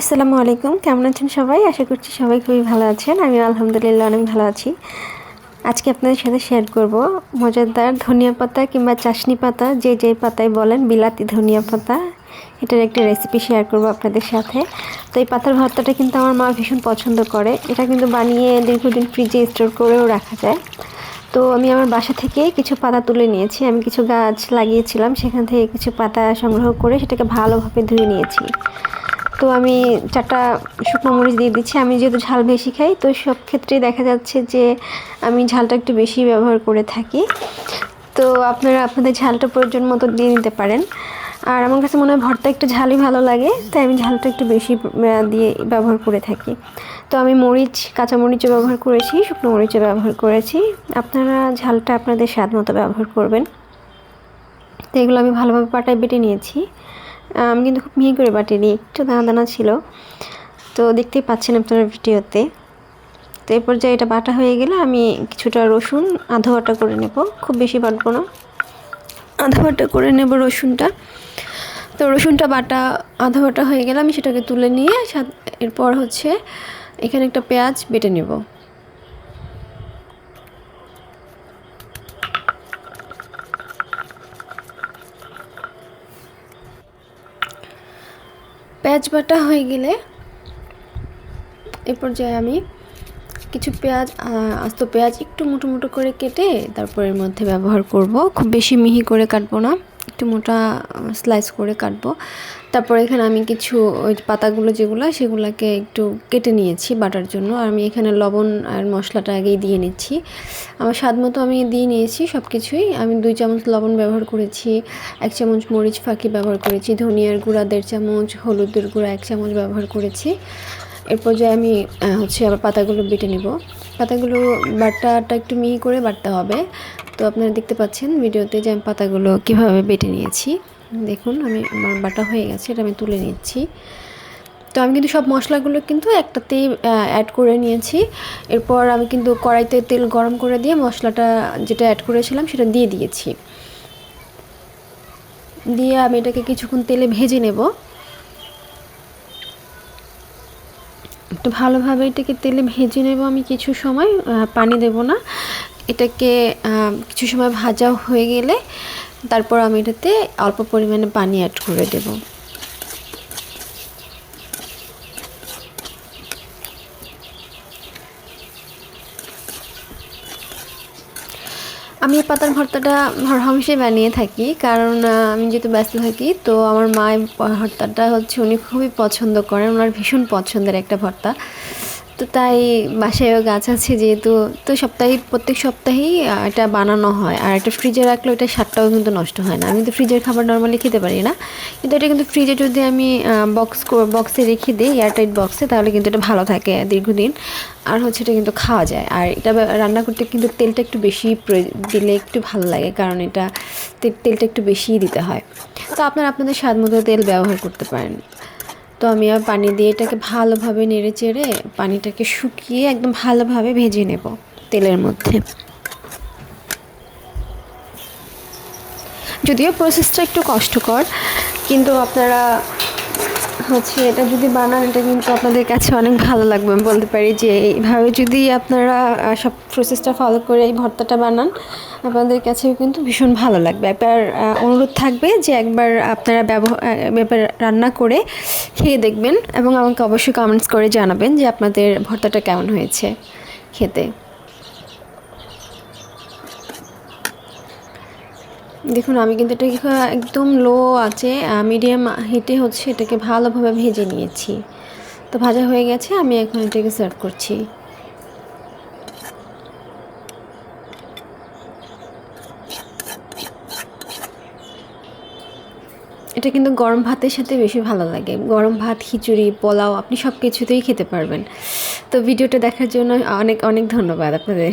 আসসালামু আলাইকুম। কেমন আছেন সবাই? আশা করছি সবাই খুবই ভালো আছেন। আমি আলহামদুলিল্লাহ অনেক ভালো আছি। আজকে আপনাদের সাথে শেয়ার করব মজাদার ধনিয়া পাতা কিংবা চাশনি পাতা, যে যে পাতায় বলেন, বিলাতি ধনিয়া পাতা। এটার একটা রেসিপি শেয়ার করব আপনাদের সাথে। তো এই পাতার ভর্তাটা কিন্তু আমার মা ভীষণ পছন্দ করে। এটা কিন্তু বানিয়ে দীর্ঘদিন ফ্রিজে স্টোর করেও রাখা যায়। তো আমি আমার বাসা থেকে কিছু পাতা তুলে নিয়েছি। আমি কিছু গাছ লাগিয়েছিলাম। সেখান থেকে কিছু পাতা সংগ্রহ করে সেটাকে ভালোভাবে ধুয়ে নিয়েছি। তো আমি চারটা শুকনো মরিচ দিয়ে দিচ্ছি। আমি যেহেতু ঝাল বেশি খাই, তো সব ক্ষেত্রেই দেখা যাচ্ছে যে আমি ঝালটা একটু বেশি ব্যবহার করে থাকি। তো আপনারা আপনাদের ঝালটা প্রয়োজন মতো দিয়ে নিতে পারেন। আর আমার কাছে মনে হয় ভর্তা একটু ঝালই ভালো লাগে, তাই আমি ঝালটা একটু বেশি দিয়ে ব্যবহার করে থাকি। তো আমি মরিচ, কাঁচা মরিচও ব্যবহার করেছি, শুকনো মরিচও ব্যবহার করেছি। আপনারা ঝালটা আপনাদের স্বাদ মতো ব্যবহার করবেন। তো এগুলো আমি ভালোভাবে পাটায় বেটে নিয়েছি। আমি, কিন্তু খুব মিহি করে বাটিনি, একটু দানা দানা ছিল। তো দেখতেই পাচ্ছেন আপনারা ভিডিওতে। তো এই পর্যায়ে এটা বাটা হয়ে গেলে আমি কিছুটা রসুন, আধা বাটা করে নেব, খুব বেশি বাটবো না। আধা বাটা করে নেব রসুনটা। তো রসুনটা বাটা, আধা বাটা হয়ে গেলে আমি সেটাকে তুলে নিয়ে এরপর হচ্ছে এখানে একটা পেঁয়াজ বেটে নেব। পেঁয়াজ বাটা হয়ে গেলে এ পর্যায়ে আমি কিছু পেঁয়াজ আস্ত পেঁয়াজ একটু মোটো মোটো করে কেটে তারপর এর মধ্যে ব্যবহার করব। খুব বেশি মিহি করে কাটবো না। একটু মোটা স্লাইস করে কাটবো। তারপর এখানে আমি কিছু ওই পাতাগুলো যেগুলো, সেগুলোকে একটু কেটে নিয়েছি বাটার জন্য। আর আমি এখানে লবণ আর মশলাটা আগেই দিয়ে নিচ্ছি। আমার স্বাদ মতো আমি দিয়ে নিয়েছি সব কিছুই আমি দুই চামচ লবণ ব্যবহার করেছি, এক চামচ মরিচ ফাঁকি ব্যবহার করেছি, ধনিয়ার গুঁড়া দেড় চামচ, হলুদের গুঁড়া এক চামচ ব্যবহার করেছি। এরপর যে আমি হচ্ছে আবার পাতাগুলো বেটে নিব। পাতাগুলো বাটাটা একটু মিহি করে বাটতে হবে। তো আপনারা দেখতে পাচ্ছেন ভিডিওতে যে আমি পাতাগুলো কীভাবে বেটে নিয়েছি। দেখুন, আমি আমার বাটা হয়ে গেছে, এটা আমি তুলে নিচ্ছি। তো আমি কিন্তু সব মশলাগুলো কিন্তু একটাতেই অ্যাড করে নিয়েছি। এরপর আমি কিন্তু কড়াইতে তেল গরম করে দিয়ে মশলাটা যেটা অ্যাড করেছিলাম সেটা দিয়ে দিয়েছি। দিয়ে আমি এটাকে কিছুক্ষণ তেলে ভেজে নেব। একটু ভালোভাবে এটাকে তেলে ভেজে নেব আমি কিছু সময় পানি দেব না। এটাকে কিছু সময় ভাজা হয়ে গেলে তারপর আমি এটাতে অল্প পরিমাণে পানি অ্যাড করে দেব। আমি পাতার ভর্তাটা হরহামেশে বানিয়ে থাকি, কারণ আমি যেহেতু ব্যস্ত থাকি, তো আমার মা ভর্তাটা হচ্ছে উনি খুবই পছন্দ করেন, ওনার ভীষণ পছন্দের একটা ভর্তা। তো তাই বাসায়ও গাছ আছে যেহেতু, তো সপ্তাহে, প্রত্যেক সপ্তাহেই এটা বানানো হয়। আর এটা ফ্রিজে রাখলে ওটা স্বাদটাও কিন্তু নষ্ট হয় না। আমি তো ফ্রিজের খাবার নর্মালি খেতে পারি না। কিন্তু এটা কিন্তু ফ্রিজে যদি আমি বক্স বক্সে রেখে দিই এয়ারটাইট বক্সে তাহলে কিন্তু এটা ভালো থাকে দীর্ঘদিন। আর হচ্ছে এটা কিন্তু খাওয়া যায়। আর এটা রান্না করতে কিন্তু তেলটা একটু বেশি দিলে একটু ভালো লাগে, কারণ এটা তেলটা একটু বেশিই দিতে হয়। তো আপনারা আপনাদের স্বাদ মতো তেল ব্যবহার করতে পারেন। তো আমি আর পানি দিয়ে এটাকে ভালোভাবে নেড়ে চেড়ে পানিটাকে শুকিয়ে একদম ভালোভাবে ভেজে নেব তেলের মধ্যে। যদিও প্রসেসটা একটু কষ্টকর, কিন্তু আপনারা হচ্ছে, এটা যদি বানান, এটা কিন্তু আপনাদের কাছে অনেক ভালো লাগবে। আমি বলতে পারি যে, এইভাবে যদি আপনারা সব প্রসেসটা ফলো করে এই ভর্তাটা বানান, আপনাদের কাছেও কিন্তু ভীষণ ভালো লাগবে। একবার অনুরোধ থাকবে যে একবার আপনারা ব্যবহার ব্যাপার রান্না করে খেয়ে দেখবেন এবং আমাকে অবশ্যই কমেন্টস করে জানাবেন যে আপনাদের ভর্তাটা কেমন হয়েছে খেতে। দেখুন, আমি কিন্তু এটাকে একদম লো আছে মিডিয়াম হিটে হচ্ছে এটাকে ভালোভাবে ভেজে নিয়েছি। তো ভাজা হয়ে গেছে, আমি এখন এটাকে সার্ভ করছি। এটা কিন্তু গরম ভাতের সাথে বেশি ভালো লাগে। গরম ভাত, খিচুড়ি, পোলাও, আপনি সব কিছুতেই খেতে পারবেন। তো ভিডিওটা দেখার জন্য অনেক অনেক ধন্যবাদ আপনাদের।